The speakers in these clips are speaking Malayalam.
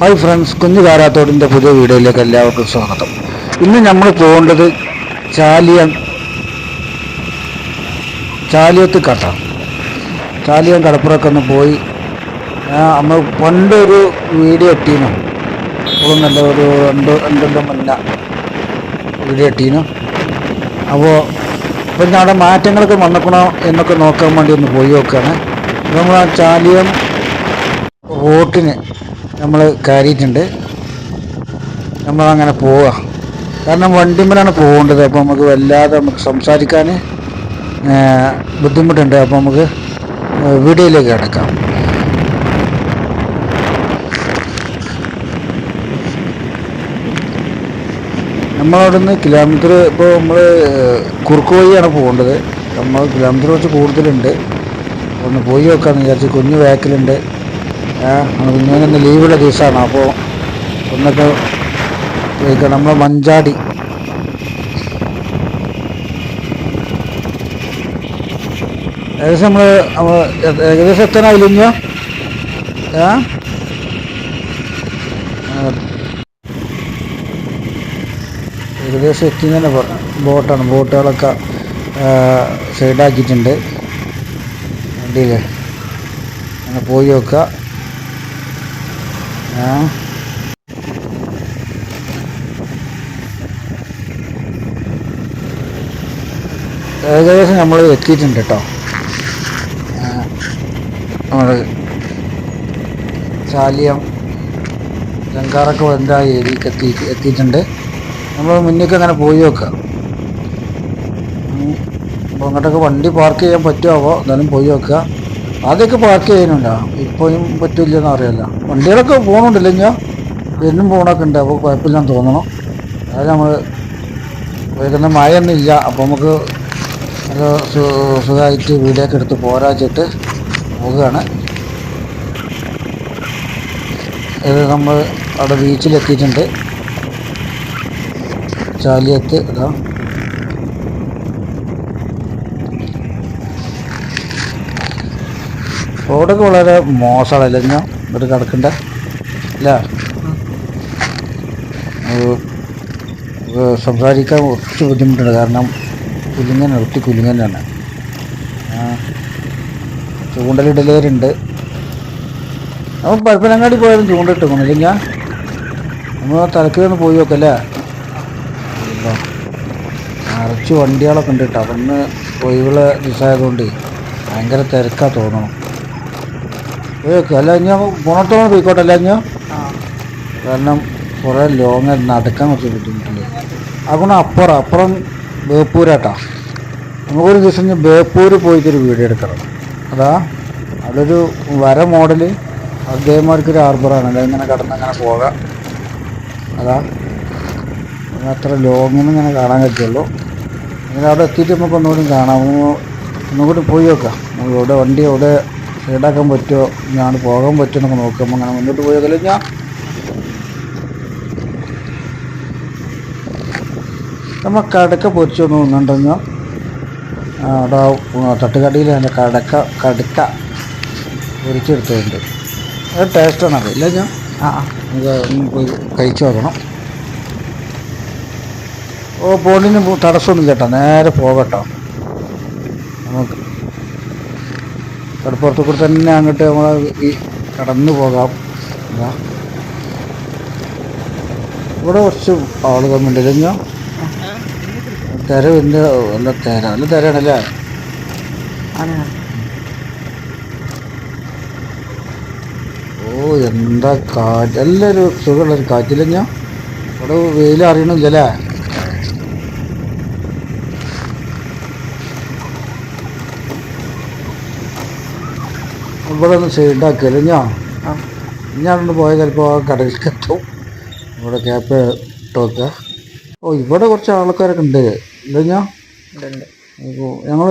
ഹായ് ഫ്രണ്ട്സ് കുഞ്ഞു കാരാത്തോടിന്റെ പുതിയ വീഡിയോയിലേക്ക് എല്ലാവർക്കും സ്വാഗതം. ഇന്ന് നമ്മൾ പോകേണ്ടത് ചാലിയ ചാലിയത്ത് കട്ട ചാലിയൻ കടപ്പുറമൊക്കെ ഒന്ന് പോയി നമ്മൾ പണ്ടൊരു വീഡിയോ ഇട്ടീനു. നല്ല ഒരു രണ്ട് രണ്ടെല്ലാം മുന്ന വീഡിയോ ഇട്ടീനു. അപ്പോൾ ഇപ്പം അവിടെ മാറ്റങ്ങളൊക്കെ വന്നേക്കണോ എന്നൊക്കെ നോക്കാൻ വേണ്ടി ഒന്ന് പോയി നോക്കുകയാണ്. നമ്മൾ ആ ചാലിയം റോട്ടിന് നമ്മൾ കയറിയിട്ടുണ്ട്. നമ്മളങ്ങനെ പോവുക കാരണം വണ്ടിമ്മലാണ് പോകേണ്ടത്. അപ്പോൾ നമുക്ക് വല്ലാതെ നമുക്ക് സംസാരിക്കാൻ ബുദ്ധിമുട്ടുണ്ട്. അപ്പോൾ നമുക്ക് വീഡിയോയിലേക്ക് കിടക്കാം. നമ്മളവിടുന്ന് കിലോമീറ്റർ ഇപ്പോൾ നമ്മൾ കുറുക്ക് വഴിയാണ് പോകേണ്ടത്. നമ്മൾ കിലോമീറ്റർ കുറച്ച് കൂടുതലുണ്ട്. ഒന്ന് പോയി നോക്കാമെന്ന് വിചാരിച്ചു കുഞ്ഞ് ബാക്കിലുണ്ട്. കുഞ്ഞിന് ലീവുള്ള ദിവസമാണ്. അപ്പോൾ ഒന്നൊക്കെ നമ്മൾ മഞ്ചാടി ഏകദേശം നമ്മൾ ഏകദേശം എത്താനായില്ല ഇഞ്ഞോ ഏകദേശം എത്തി തന്നെ പറഞ്ഞു. ബോട്ടാണ് ബോട്ടുകളൊക്കെ സൈഡാക്കിയിട്ടുണ്ട്. വണ്ടിയിൽ അങ്ങനെ പോയി നോക്കുക. ഏകദേശം നമ്മൾ എത്തിയിട്ടുണ്ട് കേട്ടോ നമ്മൾ ചാലിയം ലങ്കാറൊക്കെ വന്ന ഏരിയക്ക് എത്തി എത്തിയിട്ടുണ്ട്. നമ്മൾ മുന്നേക്ക് അങ്ങനെ പോയി നോക്കാം. അപ്പോൾ അങ്ങോട്ടൊക്കെ വണ്ടി പാർക്ക് ചെയ്യാൻ പറ്റുമോ എന്നാലും പോയി നോക്കുക ആദ്യമൊക്കെ പാർക്ക് ചെയ്യാനുണ്ടോ ഇപ്പോഴും പറ്റില്ലെന്ന് അറിയില്ല. വണ്ടികളൊക്കെ പോകണുണ്ടല്ലോ ഞാൻ എന്നും പോകണൊക്കെ ഉണ്ട്. അപ്പോൾ കുഴപ്പമില്ലെന്ന് തോന്നണം. അതായത് നമ്മൾ വൈകുന്ന മഴയൊന്നും ഇല്ല. അപ്പോൾ നമുക്ക് നല്ല സുഖമായിട്ട് വീടൊക്കെ എടുത്ത് പോരാച്ചിട്ട് പോവുകയാണ്. ഇത് നമ്മൾ അവിടെ ബീച്ചിലെത്തിയിട്ടുണ്ട് ചാലിയത്ത് ഇതാ. റോഡൊക്കെ വളരെ മോശമാണ്. ഞാൻ ഇവിടെ കിടക്കണ്ട. അല്ല? സംസാരിക്കാൻ കുറച്ച് ബുദ്ധിമുട്ടുണ്ട്. കാരണം കുലുങ്ങൻ ഒത്തി കുലുങ്ങനാണ് ചൂണ്ടലിടലേരുണ്ട് നമ്മൾ പരപ്പനങ്ങാടി പോയാലും ചൂണ്ടിട്ട് ഇല്ലെങ്കിൽ നമ്മൾ തലക്ക് ഒന്ന് പോയി നോക്കല്ലേ നിറച്ച് വണ്ടികളൊക്കെ ഉണ്ട് കേട്ടോ. അവിടുന്ന് ഒഴിവുള്ള ദിവസമായതുകൊണ്ട് ഭയങ്കര തിരക്കാണ് തോന്നണം. നോക്കുക അല്ല ഞാൻ പോണത്തോളം പോയിക്കോട്ടെ അല്ല ഞാൻ കാരണം കുറേ ലോങ് നടക്കാൻ കുറച്ച് ബുദ്ധിമുട്ടുണ്ട്. അതുകൊണ്ട് അപ്പുറം അപ്പുറം ബേപ്പൂരാട്ടാ. നമുക്കൊരു ദിവസം ഞാൻ ബേപ്പൂർ പോയിട്ടൊരു വീഡിയോ എടുക്കണം. അതാ അതൊരു വര മോഡൽ അതേമാർക്ക് ഒരു ഹാർബറാണ്. അതായത് ഇങ്ങനെ കടന്ന് അങ്ങനെ പോകാം. അതാ അത്ര ലോങ്ങിന് ഇങ്ങനെ കാണാൻ പറ്റുള്ളൂ. അങ്ങനെ അവിടെ എത്തിയിട്ട് നമുക്ക് ഒന്നുകൂടി കാണാം ഒന്നുകൂടി പോയി നോക്കാം. ഇവിടെ വണ്ടി എവിടെ സൈഡാക്കാൻ പറ്റുമോ? ഞാൻ പോകാൻ പറ്റുമോ എന്നൊക്കെ നോക്കാം. അങ്ങനെ മുന്നോട്ട് പോയി. ഞാൻ നമ്മൾ കടക്ക പൊരിച്ചു ഒന്ന് നിന്നുണ്ടെങ്കിൽ അവിടെ തട്ടുകടിയിൽ അതിന്റെ കടക്ക കടുക്ക പൊരിച്ചെടുത്തിട്ടുണ്ട്. അത് ടേസ്റ്റാണ് അത് ഇല്ല ഞാൻ. ആ നമുക്ക് പോയി കഴിച്ചു നോക്കണം. ഓ പോണിന് തടസ്സമൊന്നും കേട്ടോ. നേരെ പോകട്ടോ. നമുക്ക് കടപ്പുറത്ത് കൂടെ തന്നെ അങ്ങോട്ട് നമ്മൾ ഈ കടന്നു പോകാം. ഇവിടെ കുറച്ച് ആളുകൾ കഴിഞ്ഞോ തിര വലിയ നല്ല തിര? നല്ല തിരയാണല്ലേ? ഓ എന്താ കാറ്റ്? എല്ലാവരും സുഖമുള്ളൊരു കാറ്റില്ല ഞാൻ ഇവിടെ വെയിൽ അറിയണില്ലല്ലേ? ഇവിടെ ഒന്ന് സൈഡാക്കിയല്ല ഞാൻ ഞാൻ ഞാനൊന്ന് പോയ ചിലപ്പോൾ ആ കടയിൽ കെട്ടും ഇവിടെ ക്യാപ്പ് ഇട്ടോക്ക ഓ ഇവിടെ കുറച്ച് ആൾക്കാരൊക്കെ ഉണ്ട്. ഇല്ല ഞാൻ ഞങ്ങൾ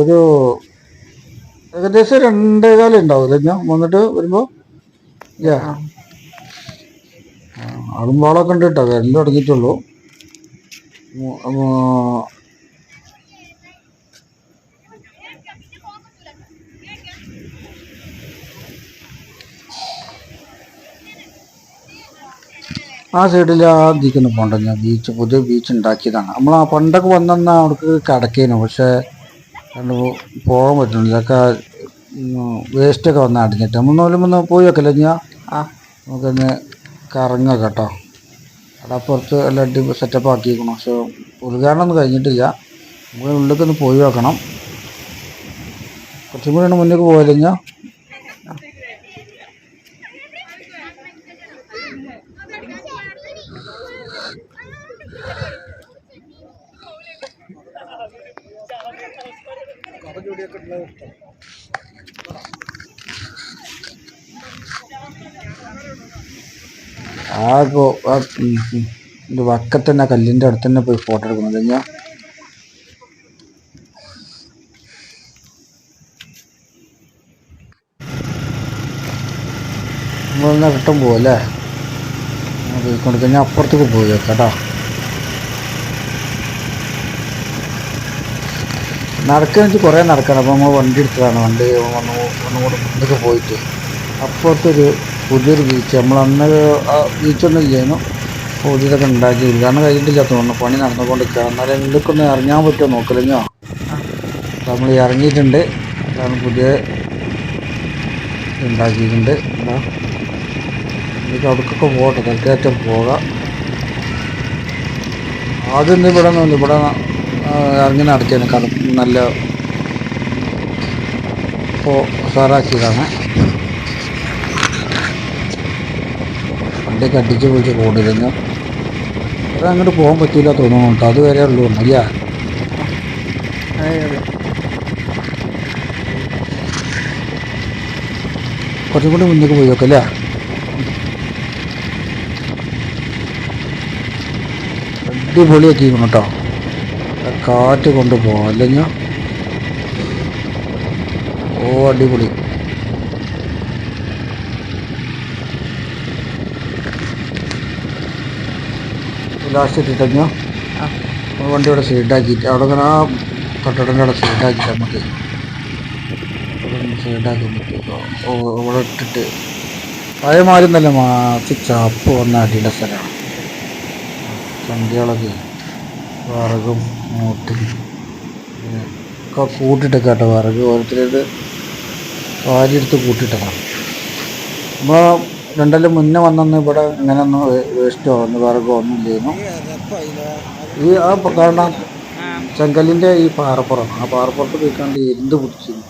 ഒരു ഏകദേശം രണ്ടേകാലം ഉണ്ടാവും ഇല്ല ഞാൻ വന്നിട്ട് വരുമ്പോൾ യാ. ആ. ആളും വാളൊക്കെ ഉണ്ട് കേട്ടോ. വരൽ തുടങ്ങിയിട്ടുള്ളൂ. ആ സൈഡിൽ ആ ഇതിക്കൊന്ന് പോകണ്ട ഞാൻ ബീച്ച് പുതിയ ബീച്ച് ഉണ്ടാക്കിയതാണ് നമ്മൾ ആ പണ്ടൊക്കെ വന്നാൽ അവിടേക്ക് കിടക്കേനു. പക്ഷേ രണ്ട് പോകാൻ പറ്റുന്നില്ല. ഒക്കെ വേസ്റ്റൊക്കെ വന്ന് അടിഞ്ഞിട്ട്. നമ്മൾ നോലുമ്പോൾ പോയി വെക്കല്ലേ ഞാൻ ആ. നമുക്കൊന്ന് കറങ്ങാം കേട്ടോ. അവിടെ അപ്പുറത്ത് എല്ലാം അടി സെറ്റപ്പ് ആക്കിയിരിക്കണം പക്ഷെ ഉദ്ഘാടനം ഒന്നും കഴിഞ്ഞിട്ടില്ല. നമുക്ക് ഉള്ളിലേക്ക് ഒന്ന് പോയി വെക്കണം. കുറച്ചും കൂടി മുന്നേക്ക് പോയല്ലേ ഞാൻ ആകെ ആ ഇഷ്ടം ഉം ഇത് വക്കത്തന്നെ കല്ലിന്റെ അടുത്ത് തന്നെ പോയി ഫോട്ടോ എടുക്കുന്നത്. ഞാൻ നമ്മളെന്നാ കിട്ടും പോവല്ലേ? പോയിക്കൊണ്ട് കഴിഞ്ഞാൽ അപ്പുറത്തേക്ക് പോയി കേട്ടോ വെച്ച് കുറേ നടക്കണം. അപ്പോൾ നമ്മൾ വണ്ടി എടുത്തതാണ്. വണ്ടി ഒന്ന് ഒന്നും കൂടെ മുന്നൊക്കെ പോയിട്ട് അപ്പുറത്തൊരു പുതിയൊരു ബീച്ച് നമ്മൾ അന്ന് ബീച്ചൊന്നും ഇല്ലായിരുന്നു. പുതിയതൊക്കെ ഉണ്ടാക്കി ഉദ്ഘാടനം കഴിഞ്ഞിട്ടില്ല തോന്നുന്നു. പണി നടന്നുകൊണ്ടിരിക്കുക എന്നാലും എന്തൊക്കെ ഒന്ന് ഇറങ്ങാൻ പറ്റുമോ നോക്കലെഞ്ഞോ? നമ്മൾ ഇറങ്ങിയിട്ടുണ്ട്. അതാണ് പുതിയ ഉണ്ടാക്കിയിട്ടുണ്ട്. എന്താ എനിക്ക് അവിടേക്കൊക്കെ പോകട്ടെ. തൽക്കാലം പോകാം. ആദ്യം ഇവിടെ ഒന്നുമില്ല ഇവിടെ ഇറങ്ങി നടത്തിയാണ് കട നല്ല ഇപ്പോൾ ഉഷാറാക്കിയതാണ്. വണ്ടിയൊക്കെ അടിച്ച് പൊളിച്ച് കൂടിയിരുന്നു അത് അങ്ങോട്ട് പോകാൻ പറ്റില്ല തോന്നുന്നുണ്ട് കേട്ടോ. അത് വരെ ഉള്ളൂ അല്ല കുറച്ചും കൂടി മുന്നേക്ക് പോയി നോക്കല്ല അടിപൊളിയാക്കി കേട്ടോ. കാറ്റ് കൊണ്ട് പോവാം അല്ലെങ്കിൽ ഓ അടിപൊളി. ലാസ്റ്റ് എത്തിക്കഴിഞ്ഞോ ആ. വണ്ടി ഇവിടെ സൈഡാക്കിയിട്ട് അവിടെ ഇങ്ങനെ ആ കട്ടടന്റെ അവിടെ സൈഡാക്കിയിട്ട് നമുക്ക് സൈഡാക്കി ഓ ഇവിടെ ഇട്ടിട്ട് അതേമാതിരി നല്ല മാറ്റി ചാപ്പ് വന്ന അടിയുടെ സ്ഥലമാണ്. സന്ധ്യകളൊക്കെ വിറകും മൂട്ടും ഒക്കെ കൂട്ടിട്ട് കേട്ടോ വിറക് ഓരോരുത്തരത് വാരിയെടുത്ത് കൂട്ടിയിട്ടതാണ് നമ്മൾ രണ്ടെല്ലാം മുന്നേ വന്നൊന്ന് ഇവിടെ ഇങ്ങനെ ഒന്ന് വേസ്റ്റോ ഒന്ന് വിറകോ ഒന്നും ചെയ്യുന്നു ഈ ആ കാരണം ചെങ്കലിന്റെ ഈ പാറപ്പുറം. ആ പാറപ്പുറത്ത് പോയിക്കാണ്ട് എന്ത് പിടിച്ചിരുന്നു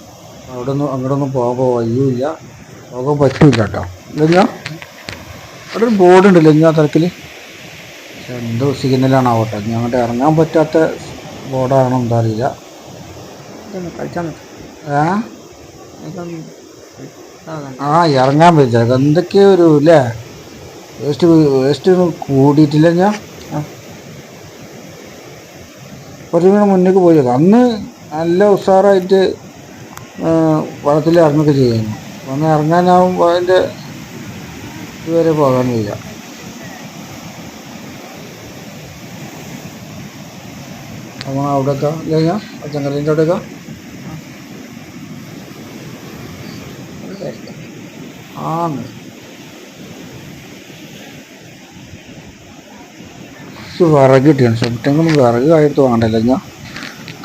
അവിടെ ഒന്നും അങ്ങോട്ടൊന്നും പോകുമ്പോൾ വയ്യൂല്ല പോകാൻ പറ്റൂല കേട്ടോ ഇല്ല അവിടെ ഒരു ബോർഡ് ഉണ്ടല്ലോ ഇഞ്ഞാ തരത്തിൽ പക്ഷെ എന്തോ സിഗ്നലാണാവട്ടെ ഇനി അങ്ങോട്ട് ഇറങ്ങാൻ പറ്റാത്ത ബോർഡാണോ എന്താ അറിയില്ല ആ ഇറങ്ങാൻ പറ്റില്ല. എന്തൊക്കെയോ ഒരു അല്ലേ വേസ്റ്റ് വേസ്റ്റ് കൂടിയിട്ടില്ല ഞാൻ. കുറച്ചും കൂടെ മുന്നേക്ക് പോയി അന്ന് നല്ല ഉഷാറായിട്ട് വള്ളത്തിൽ ഇറങ്ങുകയൊക്കെ ചെയ്യുന്നു അന്ന് ഇറങ്ങാനാവുമ്പോൾ അതിന്റെ ഇതുവരെ പോകാൻ വയ്യ. അപ്പോൾ അവിടെയൊക്കെ ഇല്ല ചെങ്കലിന്റെ അവിടെയൊക്കെ. ആണ് കുറച്ച് വിറക് കിട്ടിയാണ്. ശബ്ദങ്ങളും വിറക് ആയിട്ട് വേണ്ടല്ലോ. ഞാൻ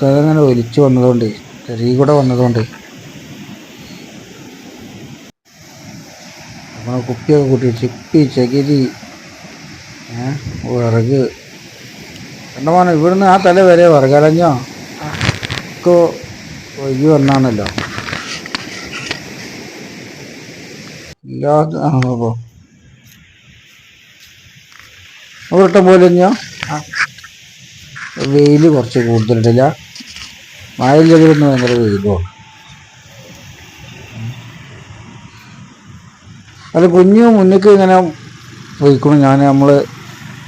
അതങ്ങനെ ഒലിച്ചു വന്നതുകൊണ്ട് ചെറിയ കൂടെ വന്നതുകൊണ്ട്. നമ്മൾ കുപ്പിയൊക്കെ കൂട്ടി ചിപ്പി ചകിരി ഏ കണ്ടമാനം ഇവിടുന്ന് ആ തല വരെ വിറകലഞ്ഞോ ഒക്കെ ഒഴുകി വന്നാണല്ലോ. ഇല്ലാത്ത പോലെ ആ. വെയിൽ കുറച്ച് കൂടുതലിട്ടില്ല. മഴ ഇല്ലെങ്കിലൊന്നും ഭയങ്കര വെയിലുമാണ് അല്ല കുഞ്ഞു മുന്നിക്ക് ഇങ്ങനെ പോയിക്കണം. ഞാൻ നമ്മൾ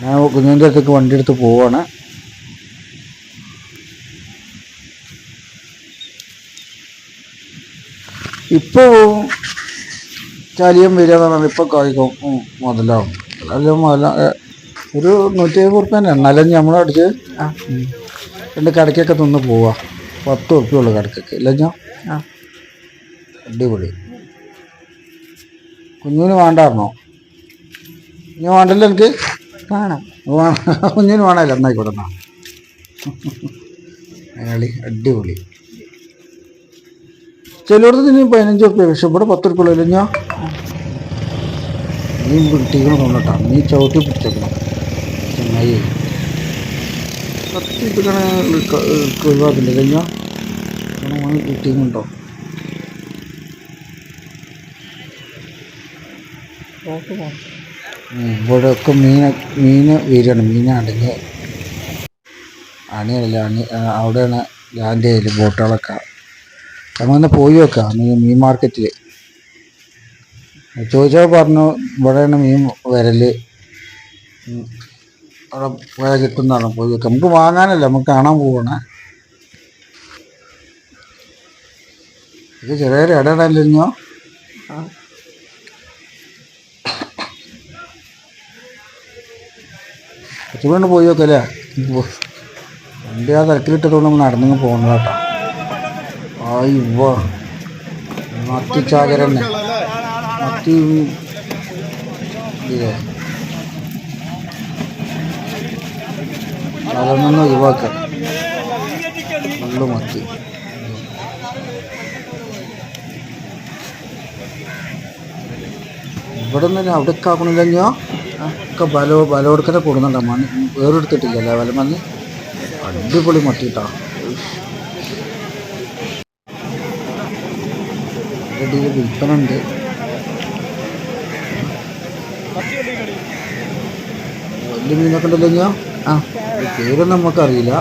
ഞാൻ കുഞ്ഞിന്റെ അടുത്തേക്ക് വണ്ടി എടുത്ത് പോവാണ്. ഇപ്പോൾ ചാലിയം വരിക എന്ന് പറഞ്ഞാൽ ഇപ്പോൾ കായ്ക്കും. മുതലാവും. അല്ല മുതല ഒരു നൂറ്റി അമ്പത് റുപ്യേന്റെ എണ്ണാലും നമ്മൾ അടിച്ച് രണ്ട് കടക്കൊക്കെ തിന്ന് പോവാ. പത്ത് ഉറുപ്പ്യുള്ളൂ കടക്കൊക്കെ. ഇല്ല ഞാൻ അടിപൊളി. കുഞ്ഞിന് വേണ്ടായിരുന്നോ? ഇനി വേണ്ടല്ലോ എനിക്ക്? വേണം. കുഞ്ഞിന് വേണമല്ലോ എന്നായിക്കോട്ടെ എന്നാ അടിപൊളി. ചിലയിടത്ത് ഇനി പതിനഞ്ച് റുപ്യ പക്ഷെ ഇവിടെ പത്ത് റുപ്യ ഉള്ളു ഞാൻ നീ പിടിക്കണം കൊണ്ടട്ടാ നീ ചവിട്ടി പിടിച്ചേക്കണം. ചെന്നൈ കത്തിപ്പിക്കണ ഒഴിവാക്കില്ല കഴിഞ്ഞാൽ കിട്ടിയുണ്ടോ ഇവിടെയൊക്കെ മീൻ മീൻ വീരാണ് മീനാണെങ്കിൽ അണിയല്ല അണി അവിടെയാണ് ലാൻഡ് ചെയ്യൽ ബോട്ടുകളൊക്കെ. നമ്മളൊന്ന് പോയി വെക്കാം. മീൻ മാർക്കറ്റിൽ ചോദിച്ചാൽ പറഞ്ഞു ഇവിടെയാണ് മീൻ വരൽ. ഉം. അവിടെ പോയാൽ കിട്ടുന്നതാണ് പോയി വെക്കാം. നമുക്ക് വാങ്ങാനല്ല നമുക്ക് കാണാൻ പോകണേ ഇത് ചെറിയൊരു ഇടയിടല്ലോ ആ കുറച്ചുകൊണ്ട് പോയി നോക്കല്ലേ വണ്ടി ആ തിരക്കിലിട്ടതുകൊണ്ട് നമ്മൾ നടന്നു പോകുന്നതാട്ടോ മത്തി ഇല്ലേ? അതൊന്നും ഒഴിവാക്ക. ഫുള്ള് മത്തി. ഇവിടെ നിന്ന് അവിടെ ആക്കണില്ലെങ്കിയോ ഒക്കെ ബലോ ബലോടുക്കനെ കൊടുക്കുന്നുണ്ടോ മണ്ണ് വേറെടുത്തിട്ടില്ലല്ലേ വല മണ്ണ് അടിപൊളി മട്ടിട്ടാ ഇടയിൽ വിൽപ്പന ഉണ്ട് വലിയ മീനൊക്കെ ഉണ്ടല്ലോ ഞാൻ ആ പേരൊന്നും നമുക്കറിയില്ല.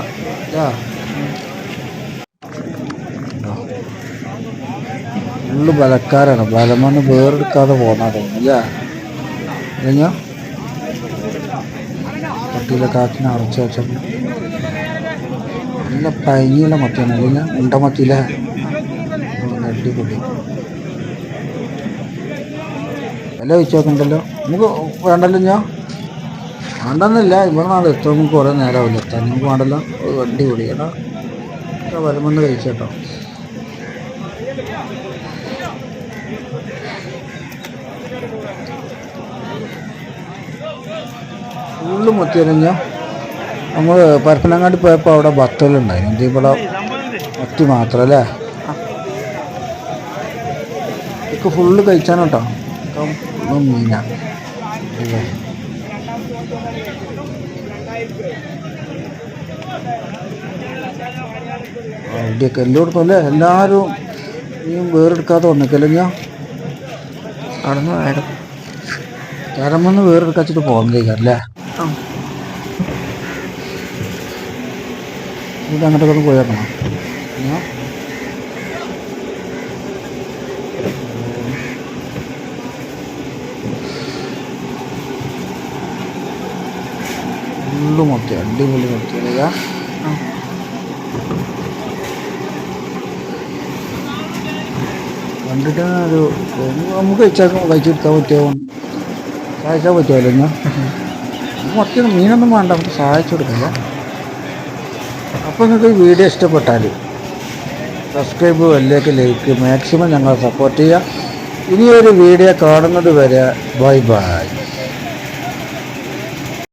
ഫുള്ള് ബലക്കാരാണ്. ബലമണ്ണ് വേറെടുക്കാതെ തോന്നുന്നു അല്ലേ കഴിഞ്ഞോ പട്ടിയിലൊക്കെ ആക്കി നിറച്ച് വെച്ചപ്പോൾ നല്ല പൈങ്ങിയുള്ള മത്തിയാണ്. അല്ലെങ്കിൽ ഉണ്ട മത്തിയിലെ. അടിപൊളി. വില വെച്ച് നോക്കണ്ടല്ലോ നമുക്ക് വേണ്ടല്ലോ ഞാൻ വേണ്ടെന്നില്ല. ഇവിടെ നാളെ എത്തും നമുക്ക് കുറേ നേരമാവില്ല? എത്താൻ നമുക്ക് വേണ്ടല്ലോ. വണ്ടി കേട്ടോ വരമെന്ന് കഴിച്ചേട്ടോ. ഫുള്ള് മത്തിയറിഞ്ഞ നമ്മൾ പരപ്പനങ്ങാടി പോയപ്പോൾ അവിടെ ബത്തലുണ്ടായിരുന്നു ഇത് ഇവിടെ മത്തി മാത്രം അല്ലേ ഇതൊക്കെ ഫുള്ള് കഴിച്ചാണ് കേട്ടോ ഇതൊക്കെ മീനാ? അവിടെയൊക്കെ എല്ലായിടത്തും അല്ലേ? എല്ലാവരും ഈ വേറെടുക്കാതെ വന്നേക്കല്ലേ ഞാൻ അവിടെ നിന്ന് വേണം കരമെന്ന് വേറെടുക്കാച്ചിട്ട് പോകുന്നതേക്കല്ലേ ഇത് അങ്ങോട്ടൊക്കെ ഒന്ന് പോയേക്കണം ഞാൻ ഫുള്ള് മത്തി അടിപൊളി ആ കണ്ടിട്ട് ഒരു നമുക്ക് കഴിച്ചാൽ കഴിച്ചെടുക്കാൻ പറ്റുമോ? സഹായിച്ചാൽ പറ്റുമല്ലോ ഇന്ന് മത്തി മീനൊന്നും വേണ്ട നമുക്ക് സഹായിച്ചു കൊടുക്കില്ല അപ്പോൾ നിങ്ങൾക്ക് ഈ വീഡിയോ ഇഷ്ടപ്പെട്ടാൽ സബ്സ്ക്രൈബ് വലിയൊക്കെ ലൈക്ക് മാക്സിമം ഞങ്ങളെ സപ്പോർട്ട് ചെയ്യുക. ഇനിയൊരു വീഡിയോ കാണുന്നത് വരെ ബൈ ബൈ.